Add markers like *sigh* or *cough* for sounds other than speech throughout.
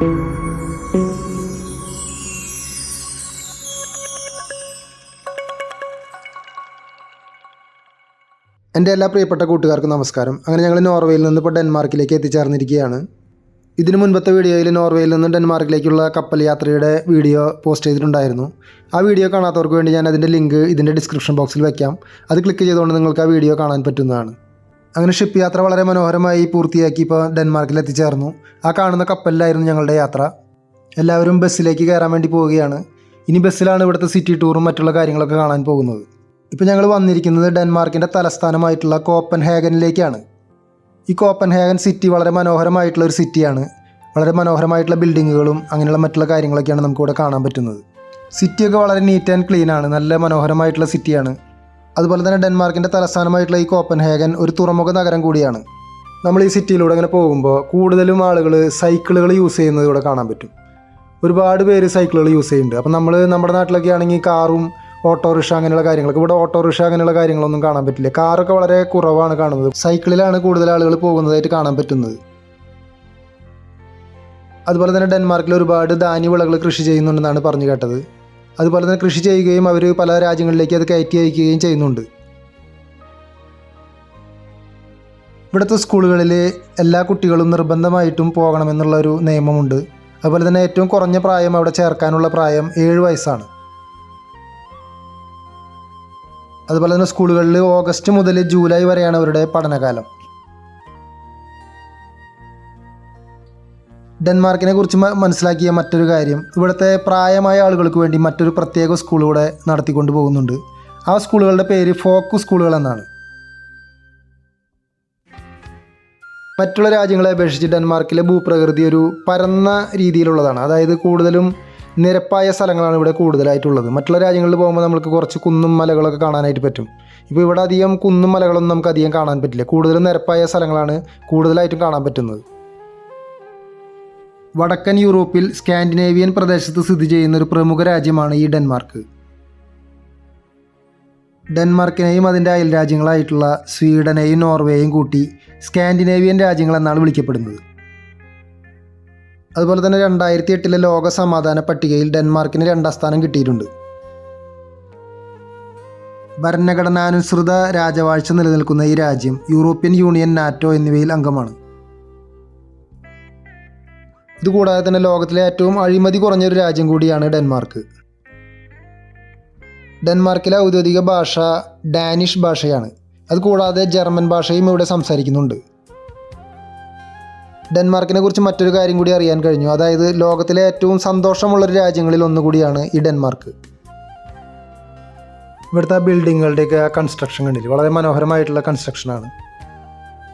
എന്റെ എല്ലാ പ്രിയപ്പെട്ട കൂട്ടുകാർക്കും നമസ്കാരം. അങ്ങനെ ഞങ്ങൾ നോർവേയിൽ നിന്ന് ഇപ്പോൾ ഡെൻമാർക്കിലേക്ക് എത്തിച്ചേർന്നിരിക്കുകയാണ്. ഇതിനു മുൻപത്തെ വീഡിയോയിൽ നോർവേയിൽ നിന്ന് ഡെൻമാർക്കിലേക്കുള്ള കപ്പൽ യാത്രയുടെ വീഡിയോ പോസ്റ്റ് ചെയ്തിട്ടുണ്ടായിരുന്നു. ആ വീഡിയോ കാണാത്തവർക്ക് വേണ്ടി ഞാൻ അതിന്റെ ലിങ്ക് ഇതിന്റെ ഡിസ്ക്രിപ്ഷൻ ബോക്സിൽ വയ്ക്കാം അത് ക്ലിക്ക് ചെയ്തുകൊണ്ട് നിങ്ങൾക്ക് ആ വീഡിയോ കാണാൻ പറ്റുന്നതാണ്. അങ്ങനെ ഷിപ്പ് യാത്ര വളരെ മനോഹരമായി പൂർത്തിയാക്കി ഇപ്പോൾ ഡെൻമാർക്കിൽ എത്തിച്ചേർന്നു. ആ കാണുന്ന കപ്പലിലായിരുന്നു ഞങ്ങളുടെ യാത്ര. എല്ലാവരും ബസ്സിലേക്ക് കയറാൻ വേണ്ടി പോവുകയാണ്. ഇനി ബസ്സിലാണ് ഇവിടുത്തെ സിറ്റി ടൂറും മറ്റുള്ള കാര്യങ്ങളൊക്കെ കാണാൻ പോകുന്നത്. ഇപ്പോൾ ഞങ്ങൾ വന്നിരിക്കുന്നത് ഡെൻമാർക്കിന്റെ തലസ്ഥാനമായിട്ടുള്ള കോപ്പൻ ഹേഗനിലേക്കാണ് ഈ കോപ്പൻ ഹേഗൻ സിറ്റി വളരെ മനോഹരമായിട്ടുള്ള ഒരു സിറ്റിയാണ് വളരെ മനോഹരമായിട്ടുള്ള ബിൽഡിങ്ങുകളും അങ്ങനെയുള്ള മറ്റുള്ള കാര്യങ്ങളൊക്കെയാണ് നമുക്കിവിടെ കാണാൻ പറ്റുന്നത്. സിറ്റിയൊക്കെ വളരെ നീറ്റ് ആൻഡ് ക്ലീൻ ആണ്. നല്ല മനോഹരമായിട്ടുള്ള സിറ്റിയാണ് അതുപോലെ തന്നെ ഡെൻമാർക്കിന്റെ തലസ്ഥാനമായിട്ടുള്ള ഈ കോപ്പൻഹേഗൻ ഒരു തുറമുഖ നഗരം കൂടിയാണ്. നമ്മൾ ഈ സിറ്റിയിലൂടെ അങ്ങനെ പോകുമ്പോൾ കൂടുതലും ആളുകൾ സൈക്കിളുകൾ യൂസ് ചെയ്യുന്നത് ഇവിടെ കാണാൻ പറ്റും. ഒരുപാട് പേര് സൈക്കിളുകൾ യൂസ് ചെയ്യുന്നുണ്ട്. അപ്പം നമ്മൾ നമ്മുടെ നാട്ടിലൊക്കെ ആണെങ്കിൽ കാറും ഓട്ടോറിക്ഷ അങ്ങനെയുള്ള കാര്യങ്ങളൊക്കെ. ഇവിടെ ഓട്ടോറിക്ഷ അങ്ങനെയുള്ള കാര്യങ്ങളൊന്നും കാണാൻ പറ്റില്ല. കാറൊക്കെ വളരെ കുറവാണ് കാണുന്നത്. സൈക്കിളിലാണ് കൂടുതൽ ആളുകൾ പോകുന്നതായിട്ട് കാണാൻ പറ്റുന്നത്. അതുപോലെ തന്നെ ഡെൻമാർക്കിൽ ഒരുപാട് ധാന്യവിളകൾ കൃഷി ചെയ്യുന്നുണ്ടെന്നാണ് പറഞ്ഞു കേട്ടത്. അതുപോലെ തന്നെ കൃഷി ചെയ്യുകയും അവർ പല രാജ്യങ്ങളിലേക്ക് അത് കയറ്റി അയക്കുകയും ചെയ്യുന്നുണ്ട്. ഇവിടുത്തെ സ്കൂളുകളിൽ എല്ലാ കുട്ടികളും നിർബന്ധമായിട്ടും പോകണമെന്നുള്ള ഒരു നിയമമുണ്ട്. അതുപോലെ തന്നെ ഏറ്റവും കുറഞ്ഞ പ്രായം അവിടെ ചേർക്കാനുള്ള പ്രായം ഏഴ് വയസ്സാണ്. അതുപോലെ തന്നെ സ്കൂളുകളിൽ ഓഗസ്റ്റ് മുതൽ ജൂലൈ വരെയാണ് അവരുടെ പഠനകാലം. ഡെൻമാർക്കിനെ കുറിച്ച് മനസ്സിലാക്കിയ മറ്റൊരു കാര്യം ഇവിടുത്തെ പ്രായമായ ആളുകൾക്ക് വേണ്ടി മറ്റൊരു പ്രത്യേക സ്കൂൾ ഇവിടെ നടത്തിക്കൊണ്ട് പോകുന്നുണ്ട്. ആ സ്കൂളുകളുടെ പേര് ഫോക്ക് സ്കൂളുകൾ എന്നാണ്. മറ്റുള്ള രാജ്യങ്ങളെ അപേക്ഷിച്ച് ഡെൻമാർക്കിലെ ഭൂപ്രകൃതി ഒരു പരന്ന രീതിയിലുള്ളതാണ്. അതായത് കൂടുതലും നിരപ്പായ സ്ഥലങ്ങളാണ് ഇവിടെ കൂടുതലായിട്ടുള്ളത്. മറ്റുള്ള രാജ്യങ്ങളിൽ പോകുമ്പോൾ നമുക്ക് കുറച്ച് കുന്നും മലകളൊക്കെ കാണാനായിട്ട് പറ്റും. ഇപ്പോൾ ഇവിടെ അധികം കുന്നും മലകളൊന്നും നമുക്ക് അധികം കാണാൻ പറ്റില്ല. കൂടുതലും നിരപ്പായ സ്ഥലങ്ങളാണ് കൂടുതലായിട്ടും കാണാൻ പറ്റുന്നത്. വടക്കൻ യൂറോപ്പിൽ സ്കാൻഡിനേവിയൻ പ്രദേശത്ത് സ്ഥിതി ചെയ്യുന്ന ഒരു പ്രമുഖ രാജ്യമാണ് ഈ ഡെൻമാർക്ക്. ഡെൻമാർക്കിനെയും അതിന്റെ അയൽ രാജ്യങ്ങളായിട്ടുള്ള സ്വീഡനെയും നോർവേയും കൂട്ടി സ്കാൻഡിനേവിയൻ രാജ്യങ്ങൾ എന്നാണ് വിളിക്കപ്പെടുന്നത്. അതുപോലെ തന്നെ രണ്ടായിരത്തി എട്ടിലെ ലോക സമാധാന പട്ടികയിൽ ഡെൻമാർക്കിന് രണ്ടാം സ്ഥാനം കിട്ടിയിട്ടുണ്ട്. ഭരണഘടനാനുസൃത രാജവാഴ്ച നിലനിൽക്കുന്ന ഈ രാജ്യം യൂറോപ്യൻ യൂണിയൻ നാറ്റോ എന്നിവയിൽ അംഗമാണ്. ഇതുകൂടാതെ തന്നെ ലോകത്തിലെ ഏറ്റവും അഴിമതി കുറഞ്ഞൊരു രാജ്യം കൂടിയാണ് ഡെൻമാർക്ക്. ഡെൻമാർക്കിലെ ഔദ്യോഗിക ഭാഷ ഡാനിഷ് ഭാഷയാണ്. അതുകൂടാതെ ജർമ്മൻ ഭാഷയും ഇവിടെ സംസാരിക്കുന്നുണ്ട്. ഡെൻമാർക്കിനെ കുറിച്ച് മറ്റൊരു കാര്യം കൂടി അറിയാൻ കഴിഞ്ഞു. അതായത് ലോകത്തിലെ ഏറ്റവും സന്തോഷമുള്ളൊരു രാജ്യങ്ങളിൽ ഒന്നുകൂടിയാണ് ഈ ഡെൻമാർക്ക്. ഇവിടുത്തെ ബിൽഡിങ്ങുകളുടെയൊക്കെ കൺസ്ട്രക്ഷൻ കണ്ടില്ല? വളരെ മനോഹരമായിട്ടുള്ള കൺസ്ട്രക്ഷനാണ്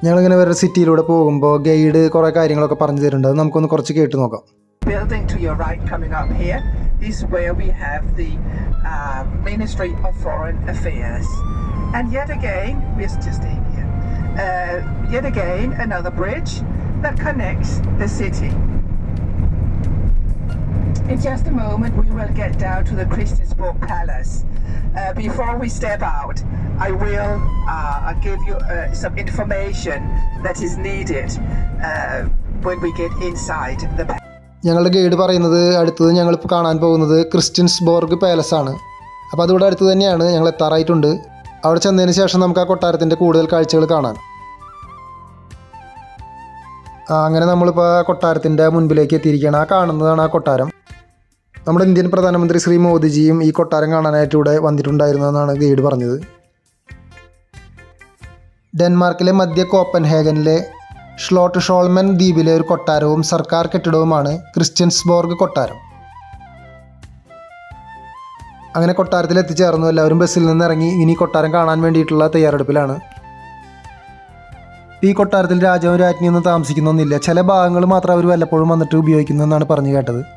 ഞങ്ങളിങ്ങനെ വേറെ സിറ്റിയിലൂടെ പോകുമ്പോൾ ഗൈഡ് കുറേ കാര്യങ്ങളൊക്കെ പറഞ്ഞു തരുന്നുണ്ട് അത് നമുക്കൊന്ന് കുറച്ച് കേട്ട് നോക്കാം building to your right coming up here is where we have the uh, Ministry of Foreign Affairs. And yet again, we're just in here. Uh, yet again, another bridge that connects the city. In just a moment, we will get down to the Christiansborg Palace. Uh, before we step out, I will uh, give you uh, some information that is needed uh, when we get inside the palace. ഞങ്ങളുടെ guide പറയുന്നത് അടുത്തത് ഞങ്ങളിപ്പോൾ കാണാൻ പോകുന്നത് ക്രിസ്ത്യൻസ്ബോർഗ് palace ആണ് അപ്പോൾ അതിവിടെ അടുത്ത് തന്നെയാണ് ഞങ്ങൾ എത്താറായിട്ടുണ്ട്. അവിടെ ചെന്നതിന് ശേഷം നമുക്ക് ആ കൊട്ടാരത്തിന്റെ കൂടുതൽ കാഴ്ചകൾ കാണാം അങ്ങനെ നമ്മളിപ്പോൾ ആ കൊട്ടാരത്തിന്റെ മുൻപിലേക്ക് എത്തിയിരിക്കുകയാണ്. ആ കാണുന്നതാണ് ആ കൊട്ടാരം. നമ്മുടെ ഇന്ത്യൻ പ്രധാനമന്ത്രി ശ്രീ മോദിജിയും ഈ കൊട്ടാരം കാണാനായിട്ട് ഇവിടെ വന്നിട്ടുണ്ടായിരുന്നതെന്നാണ് ഗൈഡ് പറഞ്ഞത്. ഡെൻമാർക്കിലെ മധ്യ കോപ്പൻഹേഗനിലെ ഷ്ലോട്ട് ഷോൾമൻ ദ്വീപിലെ ഒരു കൊട്ടാരവും സർക്കാർ കെട്ടിടവുമാണ് ക്രിസ്ത്യൻസ്ബോർഗ് കൊട്ടാരം. അങ്ങനെ കൊട്ടാരത്തിൽ എത്തിച്ചേർന്നു. എല്ലാവരും ബസ്സിൽ നിന്ന് ഇറങ്ങി. ഇനി കൊട്ടാരം കാണാൻ വേണ്ടിയിട്ടുള്ള തയ്യാറെടുപ്പിലാണ്. ഈ കൊട്ടാരത്തിൽ രാജാവും രാജ്ഞിയൊന്നും താമസിക്കുന്നൊന്നുമില്ല. ചില ഭാഗങ്ങൾ മാത്രം അവർ വല്ലപ്പോഴും വന്നിട്ട് ഉപയോഗിക്കുന്നു എന്നാണ് പറഞ്ഞു കേട്ടത്.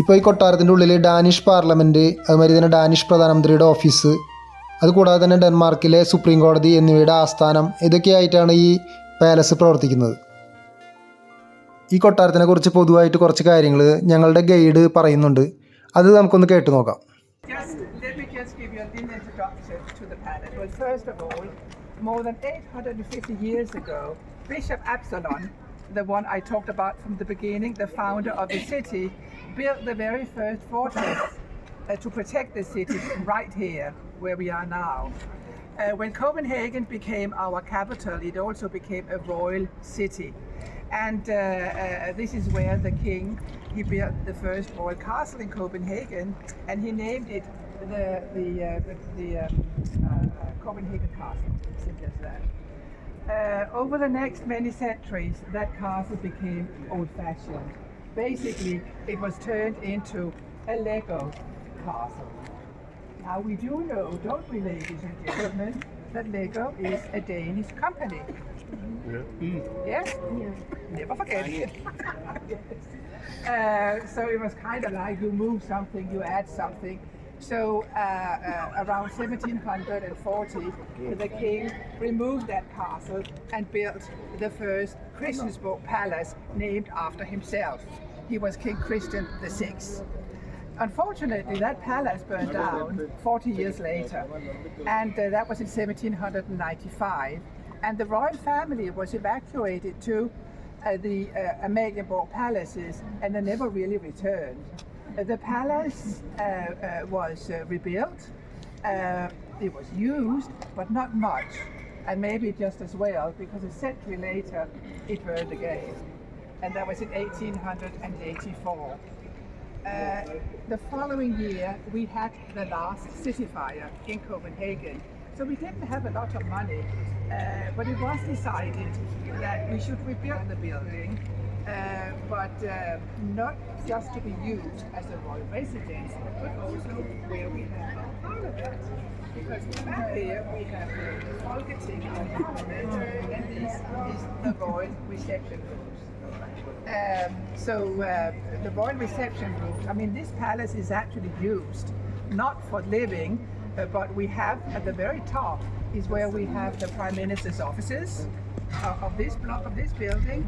ഇപ്പോൾ ഈ കൊട്ടാരത്തിന്റെ ഉള്ളിൽ ഡാനിഷ് പാർലമെന്റ് അതുമാതിരി തന്നെ ഡാനിഷ് പ്രധാനമന്ത്രിയുടെ ഓഫീസ് അതുകൂടാതെ തന്നെ ഡെൻമാർക്കിലെ സുപ്രീം കോടതി എന്നിവയുടെ ആസ്ഥാനം ഇതൊക്കെയായിട്ടാണ് ഈ പാലസ് പ്രവർത്തിക്കുന്നത്. ഈ കൊട്ടാരത്തിനെ കുറിച്ച് പൊതുവായിട്ട് കുറച്ച് കാര്യങ്ങൾ ഞങ്ങളുടെ ഗൈഡ് പറയുന്നുണ്ട്. അത് നമുക്കൊന്ന് കേട്ടു നോക്കാം. More than 850 years ago, Bishop Absalon the one I talked about from the beginning, the founder of the city, built the very first fortress uh, to protect the city right here where we are now. Uh, when Copenhagen became our capital, it also became a royal city. And uh, uh, this is where the king, he built the first royal castle in Copenhagen, and he named it the, the, uh, the, um, uh, Copenhagen Castle, simple as that. Uh, over the next many centuries, that castle became old-fashioned. Basically, it was turned into a Lego castle. Now we do know, don't we, ladies and gentlemen, that Lego is a Danish company. Yeah. Yes? Never forget it. *laughs* uh, so it was kind of like you move something, you add something. So uh, uh, around 1740, the king removed that castle and built the first Christiansborg Palace named after himself. He was King Christian VI. Unfortunately, that palace burned down 40 years later, and uh, that was in 1795. And the royal family was evacuated to uh, the uh, Amalienborg palaces, and they never really returned. The palace uh, uh, was uh, rebuilt. Uh, it was used, but not much, and maybe just as well, because a century later it burned again, and that was in 1884. Uh, the following year, we had the last city fire in Copenhagen. So we didn't have a lot of money, uh, but it was decided that we should rebuild the building, uh, but uh, not just to be used as a royal residence, but also where we have our parliament. Because back there we have the Folketing and the parliament, and this is the royal reception rooms. Um, so uh, the royal reception room. I mean, this palace is actually used not for living, uh, but we have at the very top is where we have the prime minister's offices uh, of this block of this building,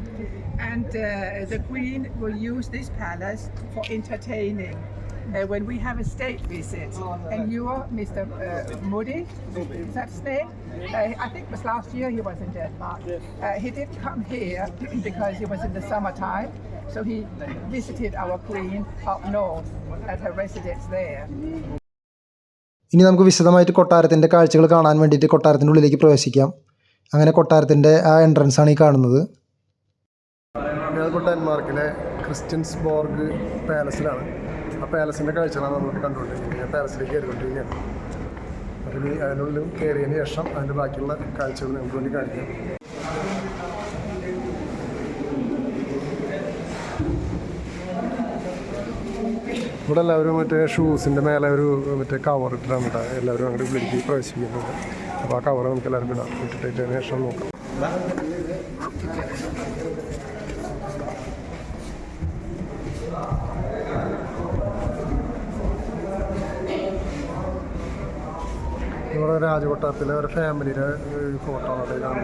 and uh, the queen will use this palace for entertaining. Uh, when we have a state visit, and you are Mr. Uh, Moody, is that his name? Uh, I think it was last year he was in Denmark. Uh, he didn't come here *clears throat* because it was in the summertime, so he visited our queen up north at her residence there. ഇനി നമുക്ക് വിശദമായിട്ട് കൊട്ടാരത്തിൻ്റെ കാഴ്ചകൾ കാണാൻ വേണ്ടിയിട്ട് കൊട്ടാരത്തിൻ്റെ ഉള്ളിലേക്ക് പ്രവേശിക്കാം അങ്ങനെ കൊട്ടാരത്തിന്റെ ആ എൻട്രൻസ് ആണ് ഈ കാണുന്നത്. ഞാനിപ്പോൾ ഡെൻമാർക്കിലെ ക്രിസ്ത്യൻസ് ബോർഗ് പാലസിലാണ് ആ പാലസിന്റെ കാഴ്ചകളാണ് നമ്മൾ കണ്ടുകൊണ്ടിരിക്കുന്നത്. പാലസിലേക്ക് കയറിക്കൊണ്ടിരിക്കുകയാണ്. അപ്പം ഇനി അതിനുള്ളിൽ കയറിയതിന് ശേഷം അതിന്റെ ബാക്കിയുള്ള കാഴ്ചകൾ നിങ്ങൾക്ക് വേണ്ടി കാണിക്കാം. ഇവിടെ എല്ലാവരും മറ്റേ ഷൂസിന്റെ മേലെ ഒരു മറ്റേ കവർ ഇട്ടിട്ടാണ് എല്ലാവരും അങ്ങോട്ട് ഉള്ളിലേക്ക് പ്രവേശിക്കുന്നത് അപ്പോൾ ആ കവർ നമുക്ക് എല്ലാവർക്കും ഇടാം. ഇട്ടിട്ട് ശേഷം നോക്കാം. ഇവിടെ രാജകൊട്ടാരത്തിലെ ഒരു ഫാമിലിയുടെ ഫോട്ടോ ആണ്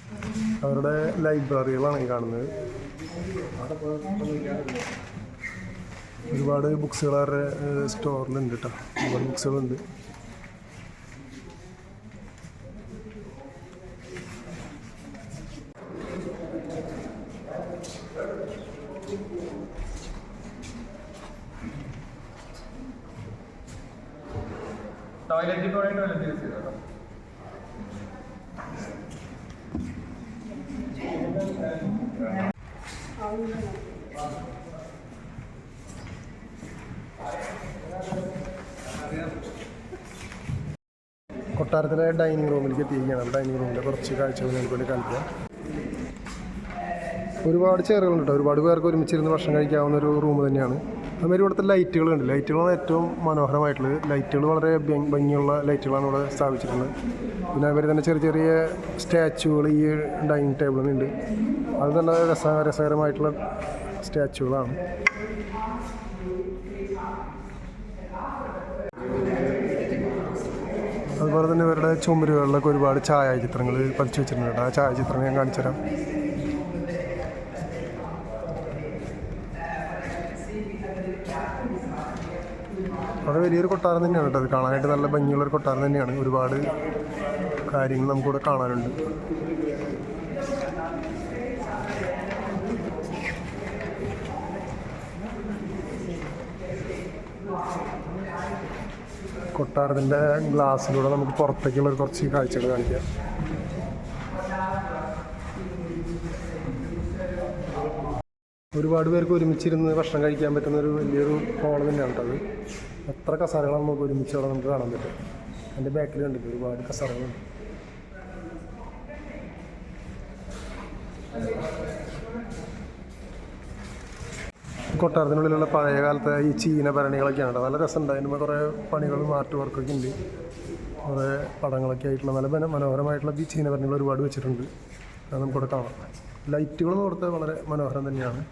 അവരുടെ ലൈബ്രറികളാണ് ഈ കാണുന്നത്. ഒരുപാട് ബുക്സുകൾ അവരുടെ സ്റ്റോറിലുണ്ട് കേട്ടോ ഒരുപാട് ബുക്സുകളുണ്ട്. കൊട്ടാരത്തിലെ ഡൈനിങ് റൂമിലേക്ക് എത്തിയിരിക്കുകയാണ്. ഡൈനിങ് റൂമിന്റെ കുറച്ച് കാഴ്ചകൾ വേണ്ടി കാണിക്കാം. ഒരുപാട് ചെയറുകളുണ്ട് കേട്ടോ. ഒരുപാട് പേർക്ക് ഒരുമിച്ചിരുന്ന് ഭക്ഷണം കഴിക്കാവുന്ന ഒരു റൂം തന്നെയാണ്. അതുമാതിരി ഇവിടുത്തെ ലൈറ്റുകളുണ്ട് ലൈറ്റുകളാണ് ഏറ്റവും മനോഹരമായിട്ടുള്ളത്. ലൈറ്റുകൾ വളരെ ഭംഗിയുള്ള ലൈറ്റുകളാണ് ഇവിടെ സ്ഥാപിച്ചിട്ടുള്ളത്. പിന്നെ അവർ തന്നെ ചെറിയ ചെറിയ സ്റ്റാച്ചുകൾ ഈ ഡൈനിങ് ടേബിളിനുണ്ട് അത് നല്ല രസ രസകരമായിട്ടുള്ള സ്റ്റാച്ചുകളാണ് അതുപോലെ തന്നെ ഇവരുടെ ചുമരുകളിലൊക്കെ ഒരുപാട് ഛായാചിത്രങ്ങൾ പതിച്ചു വെച്ചിട്ടുണ്ട് ആ ഛായാചിത്രങ്ങൾ ഞാൻ കാണിച്ചു തരാം. വളരെ വലിയൊരു കൊട്ടാരം തന്നെയാണ് കേട്ടോ. അത് കാണാനായിട്ട് നല്ല ഭംഗിയുള്ളൊരു കൊട്ടാരം തന്നെയാണ്. ഒരുപാട് കാര്യങ്ങൾ നമുക്കിവിടെ കാണാനുണ്ട്. കൊട്ടാരത്തിന്റെ ഗ്ലാസ്സിലൂടെ നമുക്ക് പുറത്തേക്കുള്ള കുറച്ച് കാഴ്ചകൾ കാണിക്കാം. ഒരുപാട് പേർക്ക് ഒരുമിച്ചിരുന്ന് ഭക്ഷണം കഴിക്കാൻ പറ്റുന്ന ഒരു വലിയൊരു ഹോൾ തന്നെയാണ് അത്. എത്ര കസാരകളാണ് നമുക്ക് ഒരുമിച്ച് അവിടെ നമുക്ക് കാണാൻ പറ്റും? എന്റെ ബാക്കിൽ കണ്ടിട്ട് ഒരുപാട് കസാരകളുണ്ട്. കൊട്ടാരത്തിനുള്ളിലുള്ള പഴയ കാലത്തെ ഈ ചീന ഭരണികളൊക്കെയാണ് നല്ല രസമുണ്ട്. അതിന് കുറേ പണികളും ആർട്ട് വർക്കൊക്കെ ഉണ്ട്. കുറേ പടങ്ങളൊക്കെ ആയിട്ടുള്ള നല്ല മന- മനോഹരമായിട്ടുള്ള ഈ ചീന ഭരണികൾ ഒരുപാട് വെച്ചിട്ടുണ്ട്. അത് നമുക്കിവിടെ കാണാം. ലൈറ്റുകൾ കൊടുത്ത് വളരെ മനോഹരം തന്നെയാണ്.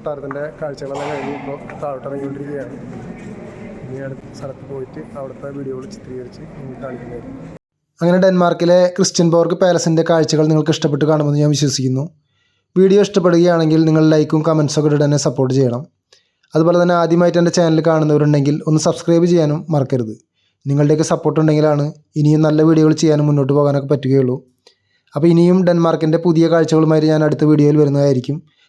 കൊട്ടാരത്തിന്റെ കാഴ്ചകളെല്ലാം കഴിഞ്ഞ് ഇപ്പോൾ താഴോട്ട് ഇറങ്ങിക്കൊണ്ടിരിക്കുകയാണ് ഇനി അടുത്ത സ്ഥലത്ത് പോയിട്ട് അവിടുത്തെ വീഡിയോകൾ ചിത്രീകരിച്ച് ഇനി കാണിക്കുന്നതായിരിക്കും അങ്ങനെ ഡെൻമാർക്കിലെ ക്രിസ്ത്യൻ ബോർഗ് പാലസിന്റെ കാഴ്ചകൾ നിങ്ങൾക്ക് ഇഷ്ടപ്പെട്ട് കാണുമെന്ന് ഞാൻ വിശ്വസിക്കുന്നു. വീഡിയോ ഇഷ്ടപ്പെടുകയാണെങ്കിൽ നിങ്ങൾ ലൈക്കും കമൻസൊക്കെ ഇട്ട് തന്നെ സപ്പോർട്ട് ചെയ്യണം. അതുപോലെ തന്നെ ആദ്യമായിട്ട് എന്റെ ചാനൽ കാണുന്നവരുണ്ടെങ്കിൽ ഒന്ന് സബ്സ്ക്രൈബ് ചെയ്യാനും മറക്കരുത്. നിങ്ങളുടെയൊക്കെ സപ്പോർട്ട് ഉണ്ടെങ്കിലാണ് ഇനിയും നല്ല വീഡിയോകൾ ചെയ്യാനും മുന്നോട്ട് പോകാനൊക്കെ പറ്റുകയുള്ളൂ. അപ്പോൾ ഇനിയും ഡെൻമാർക്കിന്റെ പുതിയ കാഴ്ചകളുമായിട്ട് ഞാൻ അടുത്ത വീഡിയോയിൽ വരുന്നതായിരിക്കും.